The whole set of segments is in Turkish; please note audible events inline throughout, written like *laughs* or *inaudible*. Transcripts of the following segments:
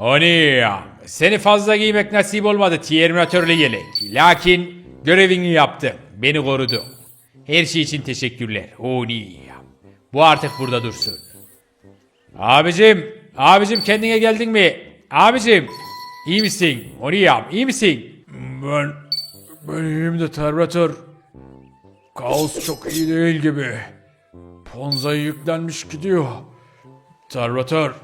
Oni seni fazla giymek nasip olmadı Terminatörlü yelek. Lakin görevini yaptın. Beni korudun. Her şey için teşekkürler. Oni. Bu artık burada dursun. Abicim, abicim kendine geldin mi? Abicim, iyi misin? Oniyam, iyi misin? Ben, ben iyiyim de Terminator. Kaos çok iyi değil gibi. Ponza'ya yüklenmiş gidiyor. Terminator,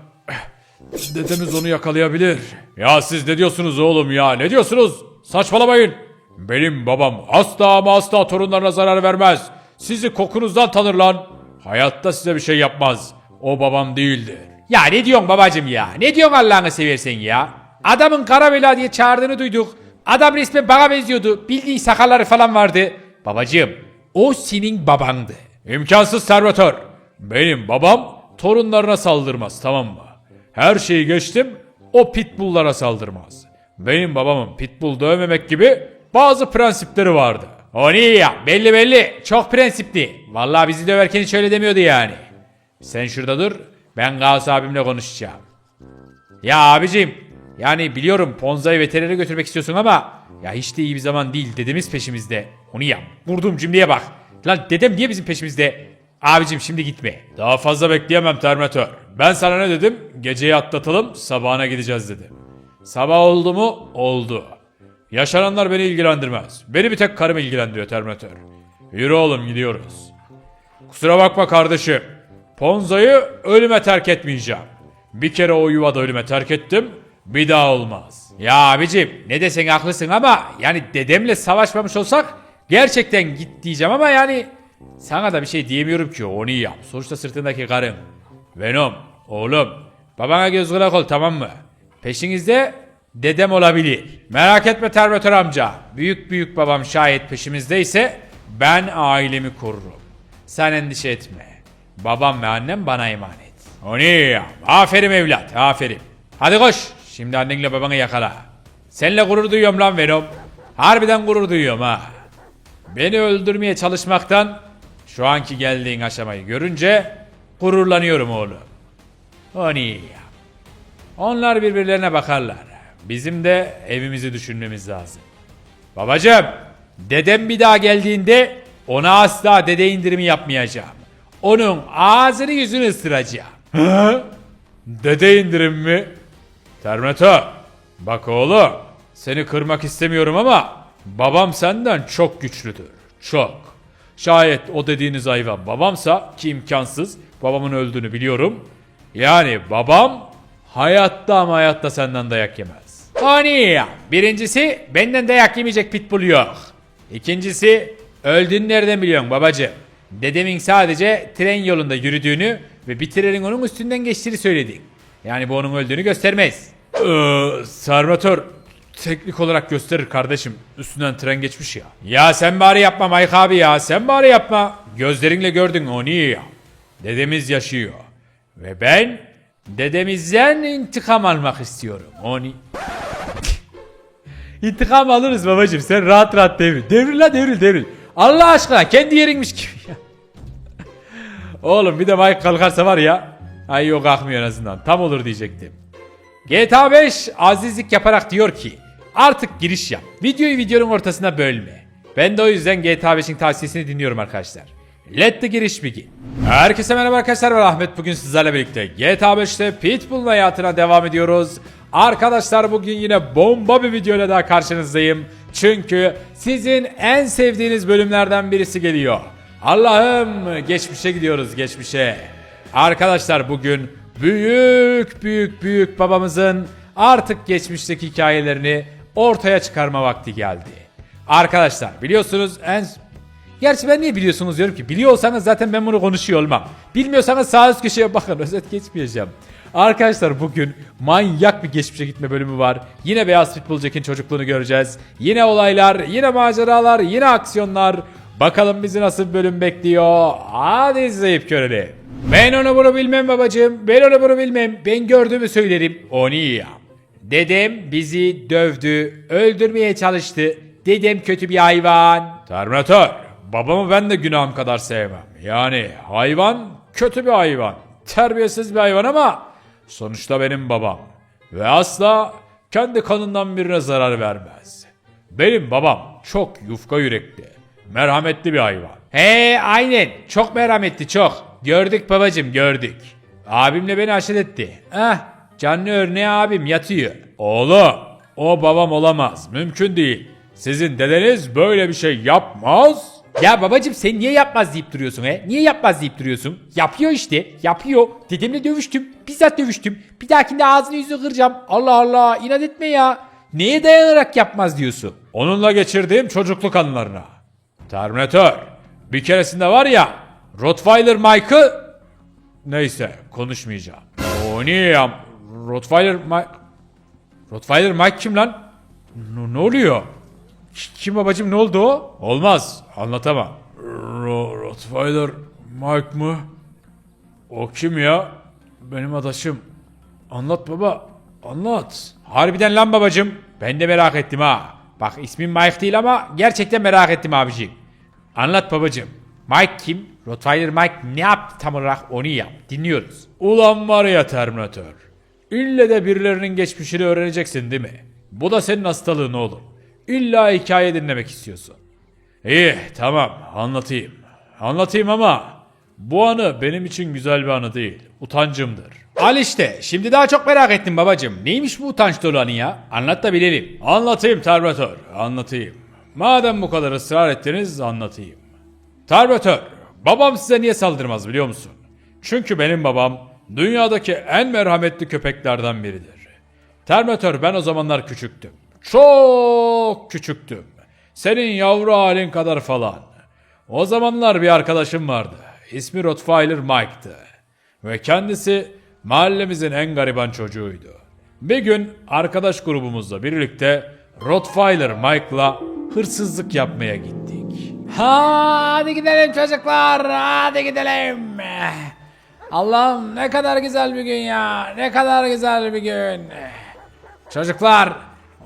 dedemiz onu yakalayabilir. Ya siz ne diyorsunuz oğlum ya? Ne diyorsunuz? Saçmalamayın. Benim babam asla ama asla torunlarına zarar vermez. Sizi kokunuzdan tanır lan. Hayatta size bir şey yapmaz. O babam değildir. Ya ne diyorsun babacım ya? Ne diyorsun Allah'ını seversen ya? Adamın Karabela diye çağırdığını duyduk. Adam resmen bana benziyordu. Bildiğin sakalları falan vardı. Babacım o senin babandı. İmkansız Servatör. Benim babam torunlarına saldırmaz tamam mı? Her şeyi geçtim o pitbulllara saldırmaz. Benim babamın pitbull dövmemek gibi bazı prensipleri vardı. O niye ya? Belli belli. Çok prensipli. Vallahi bizi döverken hiç öyle demiyordu yani. Sen şurada dur. Ben Gauss abimle konuşacağım. Ya abicim yani biliyorum Ponza'yı veterinere götürmek istiyorsun ama ya hiç de iyi bir zaman değil dedemiz peşimizde. Onu yap. Vurduğum cümleye bak. Lan dedem niye bizim peşimizde? Abicim şimdi gitme. Daha fazla bekleyemem Terminator. Ben sana ne dedim? Geceyi atlatalım sabahına gideceğiz dedim. Sabah oldu mu? Oldu. Yaşananlar beni ilgilendirmez. Beni bir tek karım ilgilendiriyor Terminator. Yürü oğlum gidiyoruz. Kusura bakma kardeşim. Ponza'yı ölüme terk etmeyeceğim. Bir kere o yuvada ölüme terk ettim. Bir daha olmaz. Ya abicim ne desen haklısın ama yani dedemle savaşmamış olsak gerçekten git diyeceğim ama yani sana da bir şey diyemiyorum ki onu yap. Sonuçta sırtındaki karın. Venom oğlum babana göz kulak ol tamam mı? Peşinizde dedem olabilir. Merak etme Terminator amca. Büyük büyük babam şayet peşimizdeyse ben ailemi korurum. Sen endişe etme. Babam ve annem bana emanet. O ne ya? Aferin evlat, aferin. Hadi koş. Şimdi annenle babanı yakala. Seninle gurur duyuyorum lan Venom. Harbiden gurur duyuyorum ha. Beni öldürmeye çalışmaktan şu anki geldiğin aşamayı görünce gururlanıyorum oğlum. O ne ya? Onlar birbirlerine bakarlar. Bizim de evimizi düşünmemiz lazım. Babacım, dedem bir daha geldiğinde ona asla dede indirimi yapmayacağım. Onun ağzını yüzünü ısıracağım. Hı? Dede indirim mi? Terminator, bak oğlum, seni kırmak istemiyorum ama babam senden çok güçlüdür. Çok. Şayet o dediğiniz hayvan babamsa ki imkansız babamın öldüğünü biliyorum. Yani babam hayatta ama hayatta senden dayak yemez. Niye? Birincisi benden dayak yemeyecek pitbull yok. İkincisi öldüğünü nereden biliyorsun babacığım? Dedemin sadece tren yolunda yürüdüğünü ve bir trenin onun üstünden geçtiğini söyledik. Yani bu onun öldüğünü göstermez. Ee, Sarmatör teknik olarak gösterir kardeşim. Üstünden tren geçmiş ya. Ya sen bari yapma Mike abi ya. Sen bari yapma. Gözlerinle gördün o niye ya? Dedemiz yaşıyor. Ve ben dedemizden intikam almak istiyorum. Oni. İntikam alırız babacım. Sen rahat rahat devir. Devir la devril devril. Allah aşkına kendi yerinmiş gibi ya. *laughs* Oğlum bir de Mike kalkarsa var ya. Ay yok kalkmıyor en azından. Tam olur diyecektim. GTA 5 azizlik yaparak diyor ki artık giriş yap. Videoyu videonun ortasına bölme. Ben de o yüzden GTA 5'in tavsiyesini dinliyorum arkadaşlar. Let the giriş begin. Herkese merhaba arkadaşlar ben Ahmet. Bugün sizlerle birlikte GTA 5'te Pitbull'un hayatına devam ediyoruz. Arkadaşlar bugün yine bomba bir videoyla daha karşınızdayım. Çünkü sizin en sevdiğiniz bölümlerden birisi geliyor. Allah'ım geçmişe gidiyoruz geçmişe. Arkadaşlar bugün büyük büyük büyük babamızın artık geçmişteki hikayelerini ortaya çıkarma vakti geldi. Arkadaşlar biliyorsunuz en... Gerçi ben niye biliyorsunuz diyorum ki biliyor olsanız zaten ben bunu konuşuyor olmam. Bilmiyorsanız sağ üst köşeye bakın *laughs* özet geçmeyeceğim. Arkadaşlar bugün manyak bir geçmişe gitme bölümü var. Yine Beyaz Pitbull Jack'in çocukluğunu göreceğiz. Yine olaylar, yine maceralar, yine aksiyonlar. Bakalım bizi nasıl bir bölüm bekliyor. Hadi izleyip görelim. Ben onu bunu bilmem babacığım. Ben onu bunu bilmem. Ben gördüğümü söylerim. Onu ya. Dedem bizi dövdü, öldürmeye çalıştı. Dedem kötü bir hayvan. Terminator, babamı ben de günahım kadar sevmem. Yani hayvan kötü bir hayvan. Terbiyesiz bir hayvan ama sonuçta benim babam. Ve asla kendi kanından birine zarar vermez. Benim babam çok yufka yürekli, merhametli bir hayvan. He aynen çok merhametli çok. Gördük babacım gördük. Abimle beni haşet etti. Eh canlı örneği abim yatıyor. Oğlum o babam olamaz mümkün değil. Sizin dedeniz böyle bir şey yapmaz. Ya babacım sen niye yapmaz deyip duruyorsun he? Niye yapmaz deyip duruyorsun? Yapıyor işte. Yapıyor. Dedemle dövüştüm. Bizzat dövüştüm. Bir dahakinde ağzını yüzünü kıracağım. Allah Allah inat etme ya. Neye dayanarak yapmaz diyorsun? Onunla geçirdiğim çocukluk anılarına. Terminator. Bir keresinde var ya Rottweiler Mike'ı Neyse konuşmayacağım. O niye ya? Rottweiler Mike... Rottweiler Mike kim lan? Ne, ne oluyor? Kim babacım ne oldu o? Olmaz anlatamam. Ro Rottweiler Mike mı? O kim ya? Benim adaşım. Anlat baba anlat. Harbiden lan babacım. Ben de merak ettim ha. Bak ismim Mike değil ama gerçekten merak ettim abiciğim. Anlat babacım. Mike kim? Rottweiler Mike ne yaptı tam olarak onu yap. Dinliyoruz. Ulan var ya Terminator. İlle de birilerinin geçmişini öğreneceksin değil mi? Bu da senin hastalığın oğlum. İlla hikaye dinlemek istiyorsun. İyi tamam anlatayım. Anlatayım ama bu anı benim için güzel bir anı değil. Utancımdır. Al işte şimdi daha çok merak ettim babacım. Neymiş bu utanç dolu anı ya? Anlat da bilelim. Anlatayım Terminator anlatayım. Madem bu kadar ısrar ettiniz anlatayım. Terminator, babam size niye saldırmaz biliyor musun? Çünkü benim babam dünyadaki en merhametli köpeklerden biridir. Terminator ben o zamanlar küçüktüm. Çok küçüktüm. Senin yavru halin kadar falan. O zamanlar bir arkadaşım vardı. İsmi Rottweiler Mike'tı. Ve kendisi mahallemizin en gariban çocuğuydu. Bir gün arkadaş grubumuzla birlikte Rottweiler Mike'la hırsızlık yapmaya gittik. Hadi gidelim çocuklar, hadi gidelim. Allah'ım ne kadar güzel bir gün ya, ne kadar güzel bir gün. Çocuklar,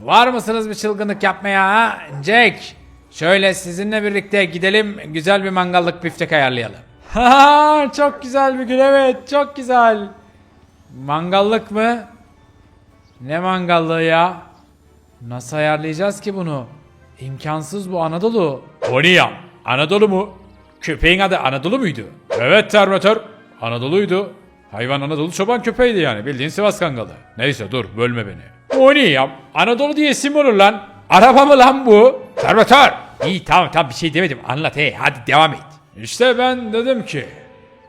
var mısınız bir çılgınlık yapmaya ha? Jack, şöyle sizinle birlikte gidelim güzel bir mangallık biftek ayarlayalım. *laughs* Ha, çok güzel bir gün evet, çok güzel. Mangallık mı? Ne mangallığı ya? Nasıl ayarlayacağız ki bunu? İmkansız bu Anadolu. Ya? Anadolu mu? Köpeğin adı Anadolu muydu? Evet Terminator. Anadolu'ydu. Hayvan Anadolu çoban köpeğiydi yani. Bildiğin Sivas Kangalı. Neyse dur bölme beni. O ne ya? Anadolu diye isim olur lan. Araba mı lan bu? Terminator. İyi tamam tamam bir şey demedim. Anlat hey hadi devam et. İşte ben dedim ki.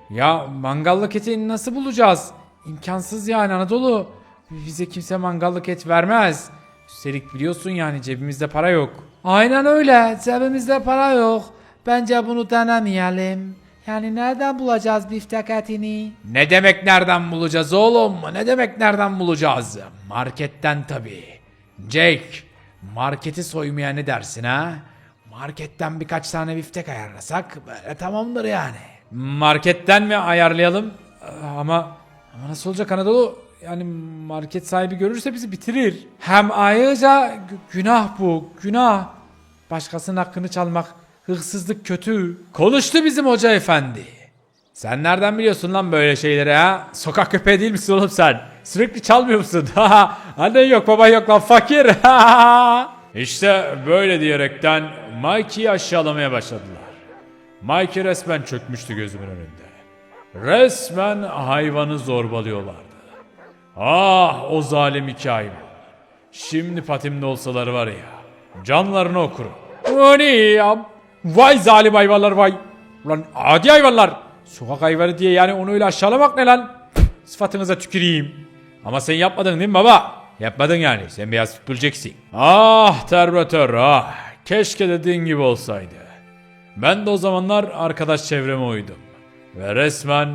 Ya mangallık eti nasıl bulacağız? İmkansız yani Anadolu. Bize kimse mangallık et vermez. Üstelik biliyorsun yani cebimizde para yok. Aynen öyle. Cebimizde para yok. Bence bunu denemeyelim. Yani nereden bulacağız biftek etini? Ne demek nereden bulacağız oğlum? Ne demek nereden bulacağız? Marketten tabii. Jake, marketi soymaya ne dersin ha? Marketten birkaç tane biftek ayarlasak böyle tamamdır yani. Marketten mi ayarlayalım? Ama ama nasıl olacak Anadolu? Yani market sahibi görürse bizi bitirir. Hem ayrıca gü- günah bu, günah. Başkasının hakkını çalmak, hırsızlık kötü. Konuştu bizim hoca efendi. Sen nereden biliyorsun lan böyle şeyleri ha? Sokak köpeği değil misin oğlum sen? Sürekli çalmıyor musun? *laughs* Annen yok baban yok lan fakir. işte böyle diyerekten Mikey'i aşağılamaya başladılar. Mikey resmen çökmüştü gözümün önünde. Resmen hayvanı zorbalıyorlardı. Ah o zalim iki hayvan. Şimdi patimde olsalar var ya. Canlarını okurum. O ne ya? Vay zalim hayvanlar vay. Ulan adi hayvanlar. Sokak hayvanı diye yani onu öyle aşağılamak ne lan? Sıfatınıza tüküreyim. Ama sen yapmadın değil mi baba? Yapmadın yani. Sen beyaz futbolceksin. Ah Terminator ah. Keşke dediğin gibi olsaydı. Ben de o zamanlar arkadaş çevreme uydum. Ve resmen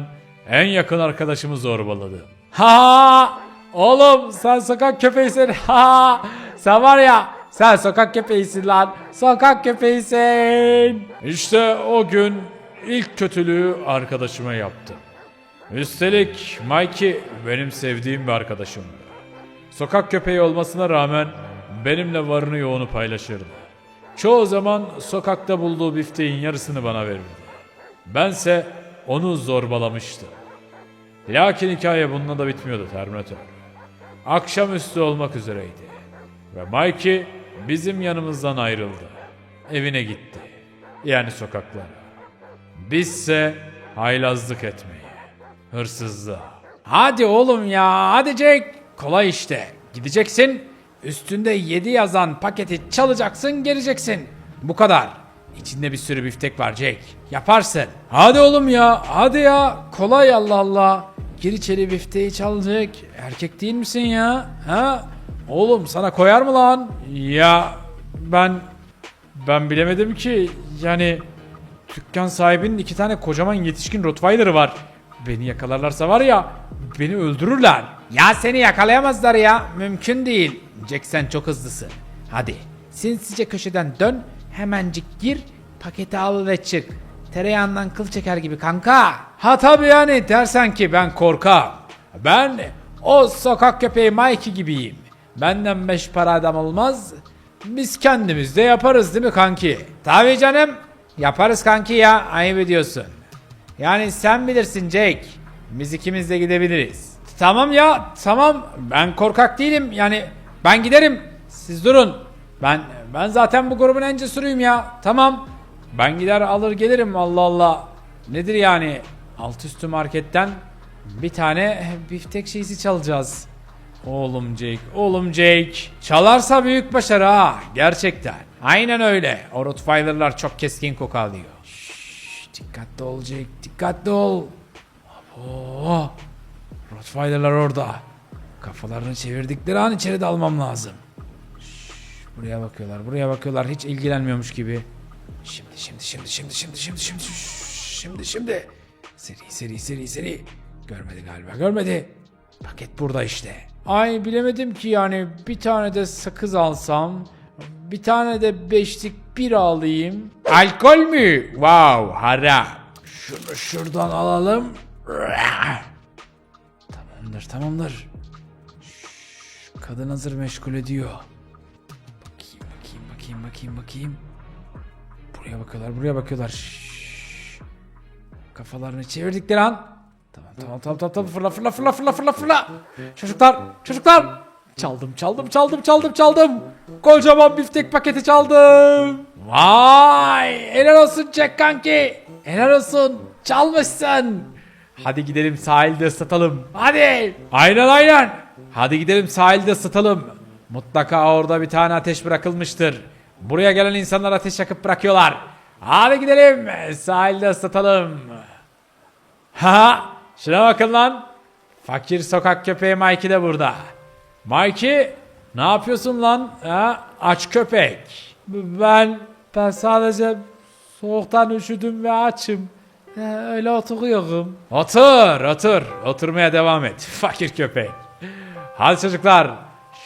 en yakın arkadaşımı zorbaladım. Ha! Oğlum sen sokak köpeğisin. Ha! Sen var ya sen sokak köpeğisin lan. Sokak köpeğisin. İşte o gün ilk kötülüğü arkadaşıma yaptım. Üstelik Mikey benim sevdiğim bir arkadaşımdı. Sokak köpeği olmasına rağmen benimle varını yoğunu paylaşırdı. Çoğu zaman sokakta bulduğu bifteğin yarısını bana verirdi. Bense onu zorbalamıştım. Lakin hikaye bununla da bitmiyordu Terminator. akşamüstü olmak üzereydi. Ve Mikey bizim yanımızdan ayrıldı. Evine gitti. Yani sokaklara. Bizse haylazlık etmeye, hırsızlığa. Hadi oğlum ya, hadi Jack. Kolay işte. Gideceksin, üstünde 7 yazan paketi çalacaksın, geleceksin. Bu kadar. İçinde bir sürü biftek var Jack. Yaparsın. Hadi oğlum ya, hadi ya. Kolay Allah Allah. Gir içeri bifteği çalacak. Erkek değil misin ya? Ha? Oğlum sana koyar mı lan? Ya ben ben bilemedim ki. Yani Dükkan sahibinin iki tane kocaman yetişkin Rottweiler'ı var. Beni yakalarlarsa var ya beni öldürürler. Ya seni yakalayamazlar ya. Mümkün değil. Jack sen çok hızlısın. Hadi sinsice köşeden dön. Hemencik gir. Paketi al ve çık. Tereyağından kıl çeker gibi kanka. Ha tabii yani dersen ki ben korkam. Ben o sokak köpeği Mikey gibiyim. Benden beş para adam olmaz. Biz kendimiz de yaparız değil mi kanki? Tabii canım. Yaparız kanki ya. Ayıp ediyorsun. Yani sen bilirsin Jake. Biz ikimiz de gidebiliriz. Tamam ya tamam. Ben korkak değilim. Yani ben giderim. Siz durun. Ben ben zaten bu grubun en cesuruyum ya. Tamam. Ben gider alır gelirim Allah Allah. Nedir yani? Alt üstü marketten bir tane biftek şeysi çalacağız. Oğlum Jake, oğlum Jake. Çalarsa büyük başarı ha. Gerçekten. Aynen öyle. O Rottweiler'lar çok keskin koku alıyor. Şşş, dikkatli ol Jake, dikkatli ol. Abo. Rottweiler'lar orada. Kafalarını çevirdikleri an içeri dalmam lazım. Şşş, buraya bakıyorlar, buraya bakıyorlar. Hiç ilgilenmiyormuş gibi. Şimdi, şimdi, şimdi, şimdi, şimdi, şimdi, şimdi, şşş, şimdi, şimdi. Seri, seri, seri, seri. Görmedi galiba, görmedi. Paket burada işte. Ay bilemedim ki yani bir tane de sakız alsam, bir tane de beşlik bir alayım. Alkol mü? Wow, haram. Şunu şuradan alalım. Tamamdır, tamamdır. Şşş, kadın hazır meşgul ediyor. Bakayım, bakayım, bakayım, bakayım, bakayım. Buraya bakıyorlar, buraya bakıyorlar. Şşş. Kafalarını çevirdikleri an. Tamam, tamam, tamam, tamam, tamam. Fırla, fırla, fırla, fırla, fırla, fırla. Çocuklar, çocuklar. Çaldım, çaldım, çaldım, çaldım, çaldım. Kocaman biftek paketi çaldım. Vay, helal olsun Jack kanki. Helal olsun. Çalmışsın. Hadi gidelim sahilde ıslatalım. Hadi. Aynen aynen. Hadi gidelim sahilde ıslatalım. Mutlaka orada bir tane ateş bırakılmıştır. Buraya gelen insanlar ateş yakıp bırakıyorlar. Hadi gidelim sahilde ıslatalım. Ha, şuna bakın lan. Fakir sokak köpeği Mikey de burada. Mikey, ne yapıyorsun lan? Ha, aç köpek. Ben, ben sadece soğuktan üşüdüm ve açım. Ee, öyle oturuyorum. Otur, otur. Oturmaya devam et. *laughs* Fakir köpek. Hadi çocuklar,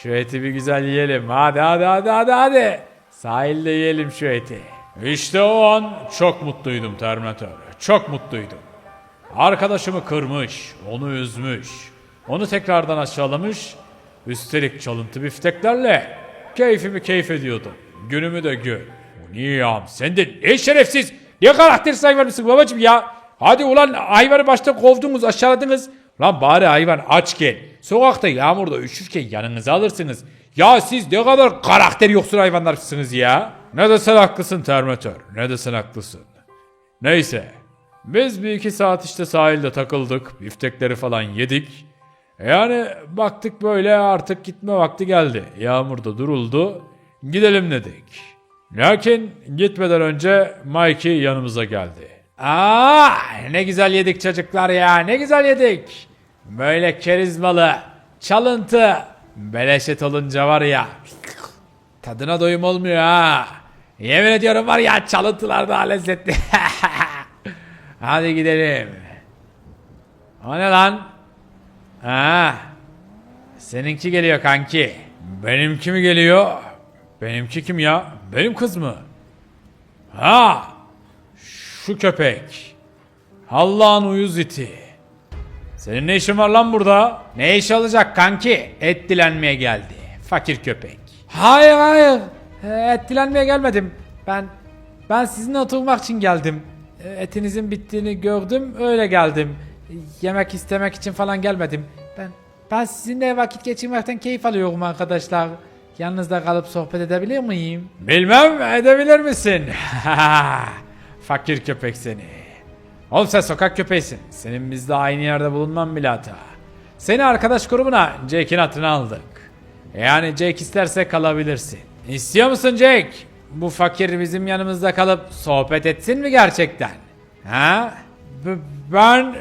şu eti bir güzel yiyelim. Hadi, hadi, hadi, hadi, hadi. Sahilde yiyelim şu eti. İşte o an çok mutluydum Terminator. Çok mutluydum. Arkadaşımı kırmış, onu üzmüş, onu tekrardan aşağılamış, üstelik çalıntı bifteklerle keyfimi keyif ediyordum. Günümü de gör. Niyam sen de ne şerefsiz, ne karaktersiz hayvan mısın babacım ya? Hadi ulan hayvanı başta kovdunuz, aşağıladınız. Lan bari hayvan aç gel. Sokakta yağmurda üşürken yanınıza alırsınız. Ya siz ne kadar karakter yoksun hayvanlarsınız ya. Ne de haklısın Terminator, ne de haklısın. Neyse. Biz bir iki saat işte sahilde takıldık. Biftekleri falan yedik. Yani baktık böyle artık gitme vakti geldi. Yağmur da duruldu. Gidelim dedik. Lakin gitmeden önce Mikey yanımıza geldi. Aa, ne güzel yedik çocuklar ya. Ne güzel yedik. Böyle kerizmalı, çalıntı, beleşet olunca var ya. Tadına doyum olmuyor ha. Yemin ediyorum var ya çalıntılar daha lezzetli. *laughs* Hadi gidelim. O ne lan? Ha. Seninki geliyor kanki. Benimki mi geliyor? Benimki kim ya? Benim kız mı? Ha. Şu köpek. Allah'ın uyuz iti. Senin ne işin var lan burada? Ne iş olacak kanki? Et dilenmeye geldi. Fakir köpek. Hayır hayır. Et dilenmeye gelmedim. Ben ben sizinle oturmak için geldim. Ee, Etinizin bittiğini gördüm öyle geldim. Yemek istemek için falan gelmedim. Ben Ben sizinle vakit geçirmekten keyif alıyorum arkadaşlar. Yanınızda kalıp sohbet edebilir miyim? Bilmem edebilir misin? *laughs* Fakir köpek seni. Oğlum sen sokak köpeğisin. Senin bizde aynı yerde bulunman bile hata. Seni arkadaş grubuna Jake'in hatırına aldık. Yani Jake isterse kalabilirsin. İstiyor musun Jake? Bu fakir bizim yanımızda kalıp sohbet etsin mi gerçekten? Ha? B- ben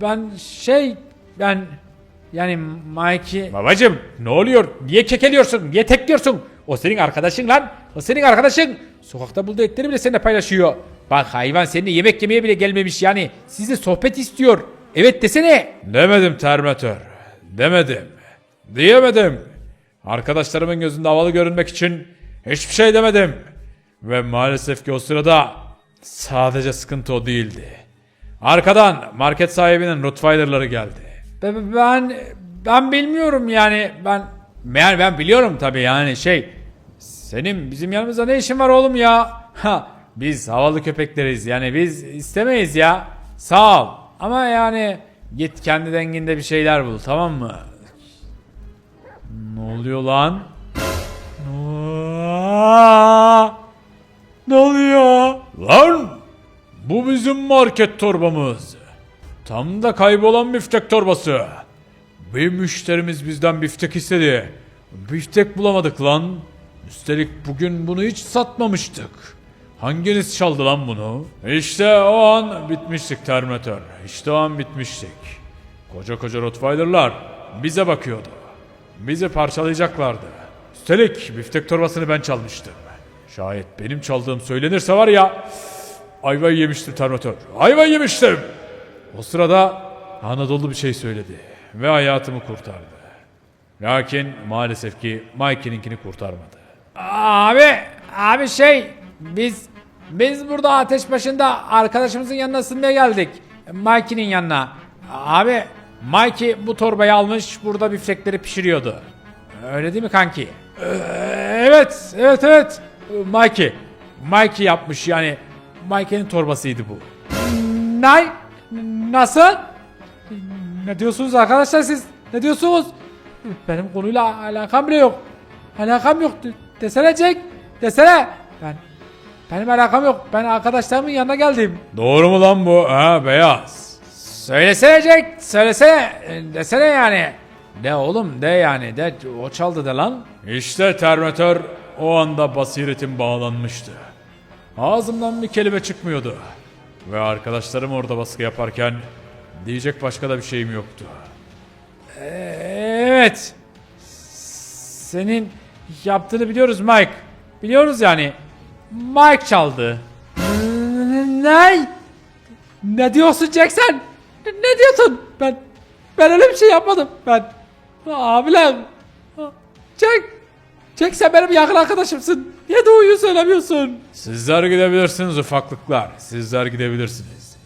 ben şey ben yani Mikey... Babacım ne oluyor? Niye kekeliyorsun? Niye tekliyorsun? O senin arkadaşın lan. O senin arkadaşın. Sokakta bulduğu etleri bile seninle paylaşıyor. Bak hayvan seninle yemek yemeye bile gelmemiş yani. Sizle sohbet istiyor. Evet desene. Demedim Terminator. Demedim. Diyemedim. Arkadaşlarımın gözünde havalı görünmek için hiçbir şey demedim. Ve maalesef ki o sırada sadece sıkıntı o değildi. Arkadan market sahibinin Rottweiler'ları geldi. Ben, ben bilmiyorum yani ben yani ben biliyorum tabii yani şey senin bizim yanımızda ne işin var oğlum ya? Ha biz havalı köpekleriz yani biz istemeyiz ya. Sağ ol ama yani git kendi denginde bir şeyler bul tamam mı? Ne oluyor lan? Aa! Ne oluyor? Lan! Bu bizim market torbamız. Tam da kaybolan biftek torbası. Bir müşterimiz bizden biftek istedi. Biftek bulamadık lan. Üstelik bugün bunu hiç satmamıştık. Hanginiz çaldı lan bunu? İşte o an bitmiştik Terminator. İşte o an bitmiştik. Koca koca Rottweiler'lar bize bakıyordu. Bizi parçalayacaklardı. Üstelik biftek torbasını ben çalmıştım. Şayet benim çaldığım söylenirse var ya... Ayvayı yemiştim Terminator. Ayvayı yemiştim. O sırada Anadolu bir şey söyledi ve hayatımı kurtardı. Lakin maalesef ki Mikey'ninkini kurtarmadı. Abi, abi şey biz biz burada ateş başında arkadaşımızın yanına sınmaya geldik. Mikey'nin yanına. Abi Mikey bu torbayı almış burada biftekleri pişiriyordu. Öyle değil mi kanki? Ee, evet, evet, evet. Mikey. Mikey yapmış yani. Mikey'nin torbasıydı bu. Ne? Nasıl? Ne diyorsunuz arkadaşlar siz? Ne diyorsunuz? Benim konuyla alakam bile yok. Alakam yok. De- Desene Jack. Desene. Ben benim alakam yok. Ben arkadaşlarımın yanına geldim. Doğru mu lan bu? Ha beyaz. Söylesene Jack. Söylesene. Desene yani. De oğlum de yani de o çaldı de lan. İşte Terminator o anda basiretim bağlanmıştı. Ağzımdan bir kelime çıkmıyordu. Ve arkadaşlarım orada baskı yaparken diyecek başka da bir şeyim yoktu. Evet. Senin yaptığını biliyoruz Mike. Biliyoruz yani. Mike çaldı. Ne? Ne diyorsun Jack sen? Ne diyorsun? Ben ben öyle bir şey yapmadım. Ben abiler. Jack Jack sen benim yakın arkadaşımsın. Niye doğruyu söylemiyorsun? Sizler gidebilirsiniz ufaklıklar. Sizler gidebilirsiniz.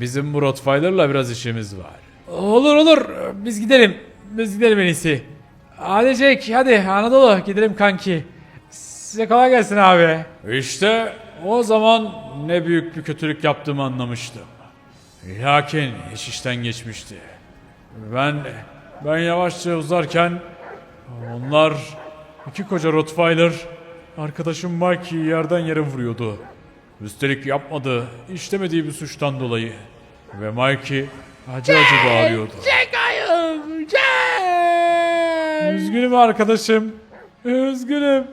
Bizim bu Rottweiler'la biraz işimiz var. Olur olur. Biz gidelim. Biz gidelim en iyisi. Hadi Jack hadi Anadolu gidelim kanki. Size kolay gelsin abi. İşte o zaman ne büyük bir kötülük yaptığımı anlamıştım. Lakin iş işten geçmişti. Ben ben yavaşça uzarken onlar iki koca Rottweiler arkadaşım Mikey'i yerden yere vuruyordu. Üstelik yapmadığı, işlemediği bir suçtan dolayı. Ve Mikey acı acı bağırıyordu. Jack'ayım. Jack. Üzgünüm arkadaşım. Üzgünüm.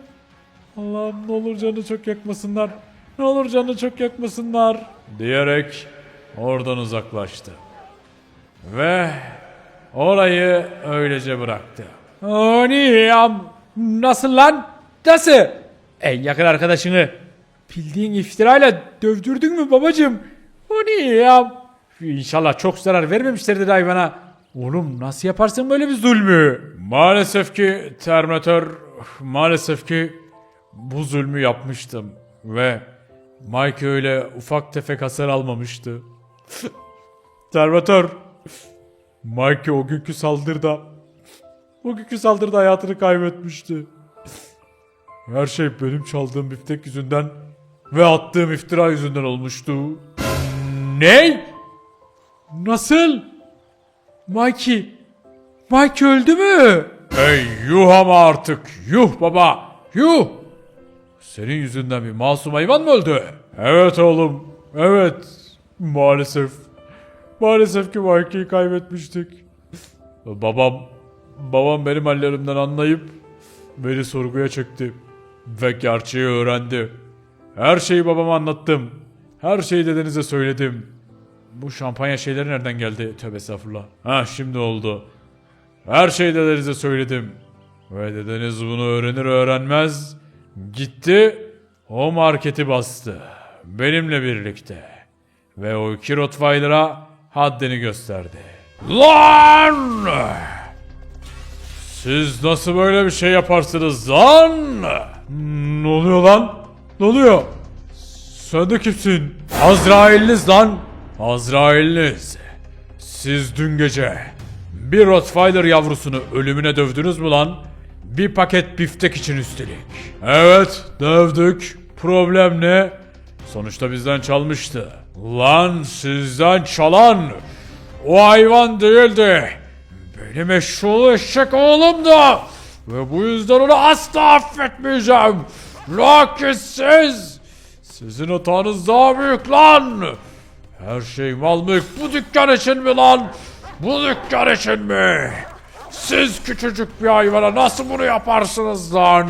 Allah'ım ne olur canını çok yakmasınlar. Ne olur canını çok yakmasınlar. Diyerek oradan uzaklaştı. Ve orayı öylece bıraktı. O niyam. Nasıl lan? Nasıl? En yakın arkadaşını bildiğin iftirayla dövdürdün mü babacım? O niyam. İnşallah çok zarar vermemişlerdir hayvana. Oğlum nasıl yaparsın böyle bir zulmü? Maalesef ki Terminator, maalesef ki bu zulmü yapmıştım. Ve Mike öyle ufak tefek hasar almamıştı. *laughs* Terminator, Mike o günkü saldırıda, o günkü saldırıda hayatını kaybetmişti. Her şey benim çaldığım biftek yüzünden ve attığım iftira yüzünden olmuştu. Ne? Nasıl? Mikey, Mike öldü mü? Ey yuh ama artık. Yuh baba. Yuh. Senin yüzünden bir masum hayvan mı öldü? Evet oğlum. Evet. Maalesef. Maalesef ki Mike'yi kaybetmiştik. Babam, babam benim hallerimden anlayıp beni sorguya çekti. Ve gerçeği öğrendi. Her şeyi babama anlattım. Her şeyi dedenize söyledim. Bu şampanya şeyleri nereden geldi? Tövbe estağfurullah. Ha şimdi oldu. Her şeyi dedenize söyledim. Ve dedeniz bunu öğrenir öğrenmez gitti o marketi bastı. Benimle birlikte. Ve o iki Rottweiler'a haddini gösterdi. LAN! Siz nasıl böyle bir şey yaparsınız lan? Ne oluyor lan? Ne oluyor? Sen de kimsin? Azrail'iniz lan. Azrail'iniz. Siz dün gece bir Rottweiler yavrusunu ölümüne dövdünüz mü lan? Bir paket biftek için üstelik. Evet dövdük. Problem ne? Sonuçta bizden çalmıştı. Lan sizden çalan o hayvan değildi. Benim eşşoğlu eşek oğlumdu. Ve bu yüzden onu asla affetmeyeceğim. Lakin siz, sizin hatanız daha büyük lan. Her şey mal mülk bu dükkan için mi lan? Bu dükkan için mi? Siz küçücük bir hayvana nasıl bunu yaparsınız lan?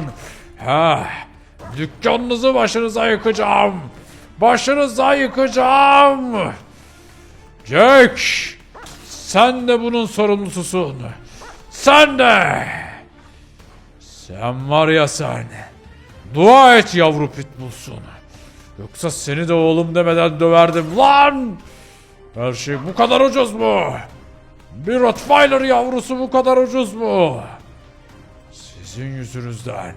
Ha, dükkanınızı başınıza yıkacağım. Başınıza yıkacağım. Jack, sen de bunun sorumlususun. Sen de. Sen var ya sen. Dua et yavru pitbullsun. Yoksa seni de oğlum demeden döverdim lan. Her şey bu kadar ucuz mu? Bir Rottweiler yavrusu bu kadar ucuz mu? Sizin yüzünüzden.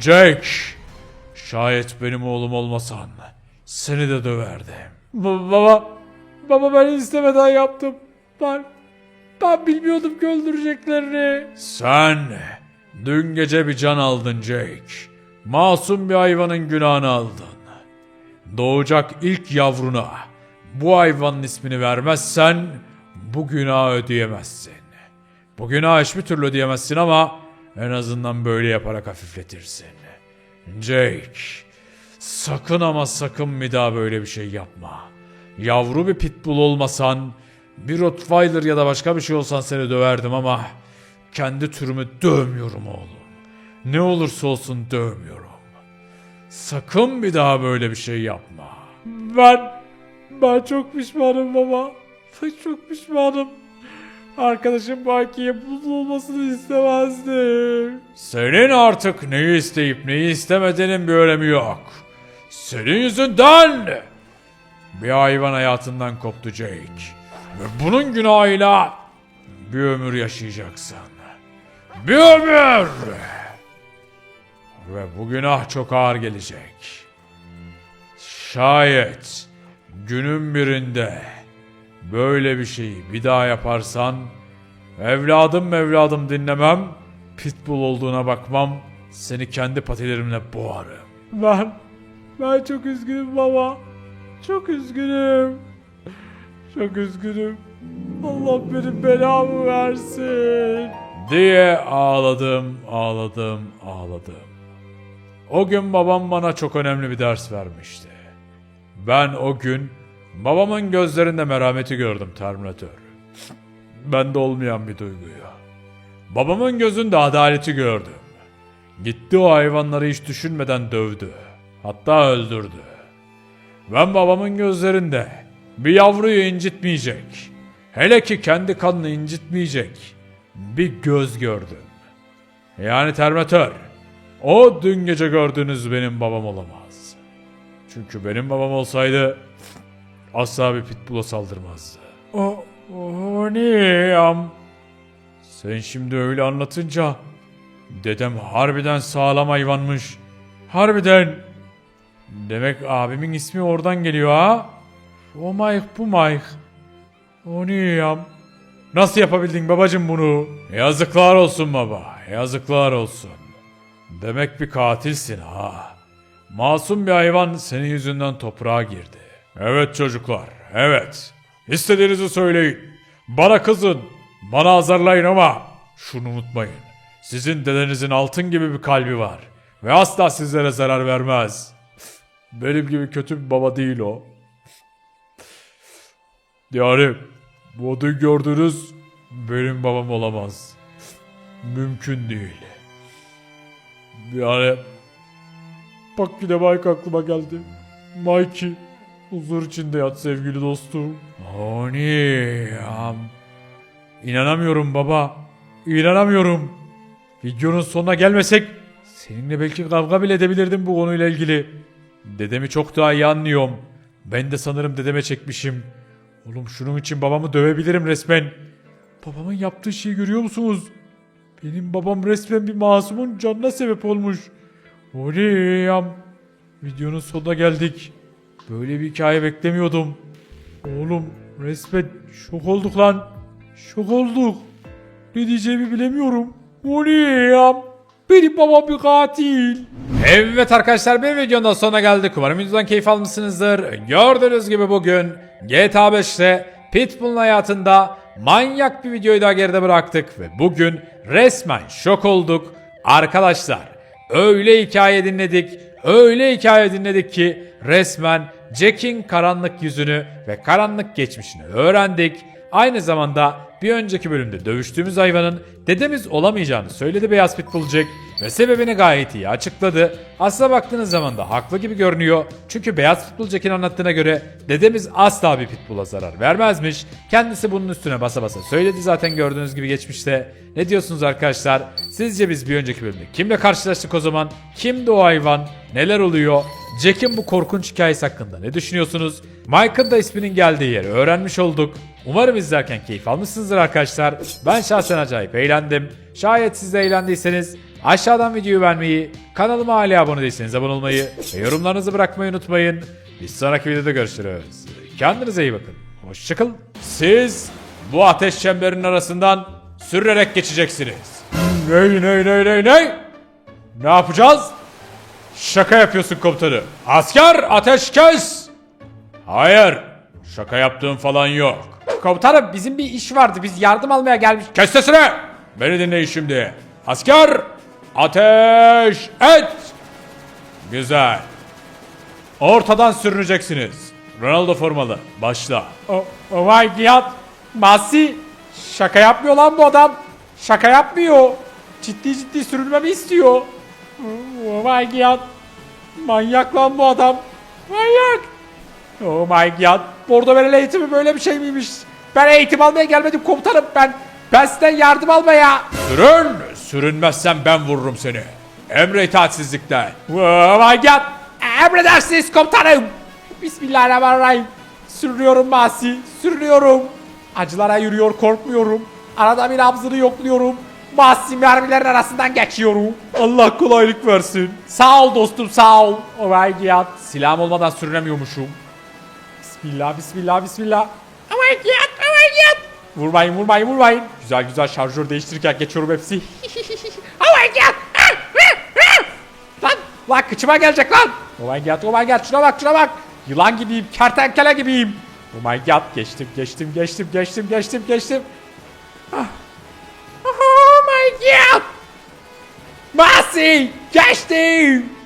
Jake, şayet benim oğlum olmasan seni de döverdim. baba, baba ben istemeden yaptım. Ben, ben bilmiyordum ki öldüreceklerini. Sen dün gece bir can aldın Jake. Masum bir hayvanın günahını aldın. Doğacak ilk yavruna bu hayvanın ismini vermezsen bu günahı ödeyemezsin. Bu günahı hiçbir türlü ödeyemezsin ama en azından böyle yaparak hafifletirsin. Jake, sakın ama sakın bir daha böyle bir şey yapma. Yavru bir pitbull olmasan, bir Rottweiler ya da başka bir şey olsan seni döverdim ama kendi türümü dövmüyorum oğlum. Ne olursa olsun dövmüyorum. Sakın bir daha böyle bir şey yapma. Ben, ben çok pişmanım baba. Çok pişmanım. Arkadaşım Baki'ye mutlu olmasını istemezdim. Senin artık neyi isteyip neyi istemediğinin bir önemi yok. Senin yüzünden bir hayvan hayatından koptu Jake. Ve bunun günahıyla bir ömür yaşayacaksın. Bir ömür! Ve bu günah çok ağır gelecek. Şayet günün birinde böyle bir şeyi bir daha yaparsan evladım evladım dinlemem, pitbull olduğuna bakmam, seni kendi patilerimle boğarım. Ben, ben çok üzgünüm baba. Çok üzgünüm. Çok üzgünüm. Allah benim belamı versin. Diye ağladım, ağladım, ağladım. O gün babam bana çok önemli bir ders vermişti. Ben o gün babamın gözlerinde merhameti gördüm Terminator. Bende olmayan bir duyguyu. Babamın gözünde adaleti gördüm. Gitti o hayvanları hiç düşünmeden dövdü. Hatta öldürdü. Ben babamın gözlerinde bir yavruyu incitmeyecek, hele ki kendi kanını incitmeyecek bir göz gördüm. Yani Terminator, o dün gece gördüğünüz benim babam olamaz. Çünkü benim babam olsaydı asla bir pitbull'a saldırmazdı. O, o ne am? Sen şimdi öyle anlatınca dedem harbiden sağlam hayvanmış. Harbiden. Demek abimin ismi oradan geliyor ha? O Mike bu Mike. O ne ya? Nasıl yapabildin babacım bunu? Yazıklar olsun baba. Yazıklar olsun. Demek bir katilsin ha. Masum bir hayvan senin yüzünden toprağa girdi. Evet çocuklar, evet. İstediğinizi söyleyin. Bana kızın. Bana azarlayın ama şunu unutmayın. Sizin dedenizin altın gibi bir kalbi var. Ve asla sizlere zarar vermez. Benim gibi kötü bir baba değil o. Yani bu dün gördüğünüz benim babam olamaz. Mümkün değil. Yani bak yine Mike aklıma geldi. Mikey huzur içinde yat sevgili dostum. Oni am. İnanamıyorum baba. İnanamıyorum. Videonun sonuna gelmesek seninle belki kavga bile edebilirdim bu konuyla ilgili. Dedemi çok daha iyi anlıyorum. Ben de sanırım dedeme çekmişim. Oğlum şunun için babamı dövebilirim resmen. Babamın yaptığı şeyi görüyor musunuz? Benim babam resmen bir masumun canına sebep olmuş. Oriyam. Videonun sonuna geldik. Böyle bir hikaye beklemiyordum. Oğlum resmen şok olduk lan. Şok olduk. Ne diyeceğimi bilemiyorum. Oriyam. Benim babam bir katil. Evet arkadaşlar bir videonun sonuna geldik. Umarım videodan keyif almışsınızdır. Gördüğünüz gibi bugün GTA 5'te Pitbull'un hayatında manyak bir videoyu daha geride bıraktık. Ve bugün resmen şok olduk. Arkadaşlar öyle hikaye dinledik, öyle hikaye dinledik ki resmen Jack'in karanlık yüzünü ve karanlık geçmişini öğrendik. Aynı zamanda bir önceki bölümde dövüştüğümüz hayvanın dedemiz olamayacağını söyledi Beyaz Pitbull Jack ve sebebini gayet iyi açıkladı. Aslına baktığınız zaman da haklı gibi görünüyor. Çünkü Beyaz Pitbull Jack'in anlattığına göre dedemiz asla bir pitbull'a zarar vermezmiş. Kendisi bunun üstüne basa basa söyledi zaten gördüğünüz gibi geçmişte. Ne diyorsunuz arkadaşlar? Sizce biz bir önceki bölümde kimle karşılaştık o zaman? Kimdi o hayvan? Neler oluyor? Jack'in bu korkunç hikayesi hakkında ne düşünüyorsunuz? Michael da isminin geldiği yeri öğrenmiş olduk. Umarım izlerken keyif almışsınızdır arkadaşlar. Ben şahsen acayip eğlendim. Şayet siz de eğlendiyseniz aşağıdan videoyu beğenmeyi, kanalıma hala abone değilseniz abone olmayı ve yorumlarınızı bırakmayı unutmayın. Bir sonraki videoda görüşürüz. Kendinize iyi bakın. Hoşçakalın. Siz bu ateş çemberinin arasından sürünerek geçeceksiniz. Ney ney ney ney ney? Ne yapacağız? Şaka yapıyorsun komutanı. Asker ateş kes. Hayır. Şaka yaptığım falan yok. Komutanım bizim bir iş vardı. Biz yardım almaya gelmiş. Kes sesini. Beni dinleyin şimdi. Asker ateş et. Güzel. Ortadan sürüneceksiniz. Ronaldo formalı. Başla. Oh, oh my god. Masi. Şaka yapmıyor lan bu adam. Şaka yapmıyor. Ciddi ciddi sürülmemi istiyor. Oh my god. Manyak lan bu adam. Manyak. Oh my god. Bordo Bereli eğitimi böyle bir şey miymiş? Ben eğitim almaya gelmedim komutanım. Ben ben sizden yardım almaya. Sürün. Sürünmezsen ben vururum seni. Emre itaatsizlikten. Oh my god. Emredersiniz komutanım. Bismillahirrahmanirrahim. Sürünüyorum Masi. Sürünüyorum. Acılara yürüyor korkmuyorum. Arada bir nabzını yokluyorum. Masi mermilerin arasından geçiyorum. Allah kolaylık versin. Sağ ol dostum sağ ol. Oh my god. Silahım olmadan sürünemiyormuşum. Bismillah bismillah bismillah. Oh god oh my god. Vurmayın vurmayın vurmayın. Güzel güzel şarjör değiştirirken geçiyorum hepsi. oh ah, ah. Lan lan kıçıma gelecek lan. Oh god oh my god şuna bak şuna bak. Yılan gibiyim kertenkele gibiyim. Oh my god geçtim geçtim geçtim geçtim geçtim geçtim. Ah. Oh my god. Masi geçtim.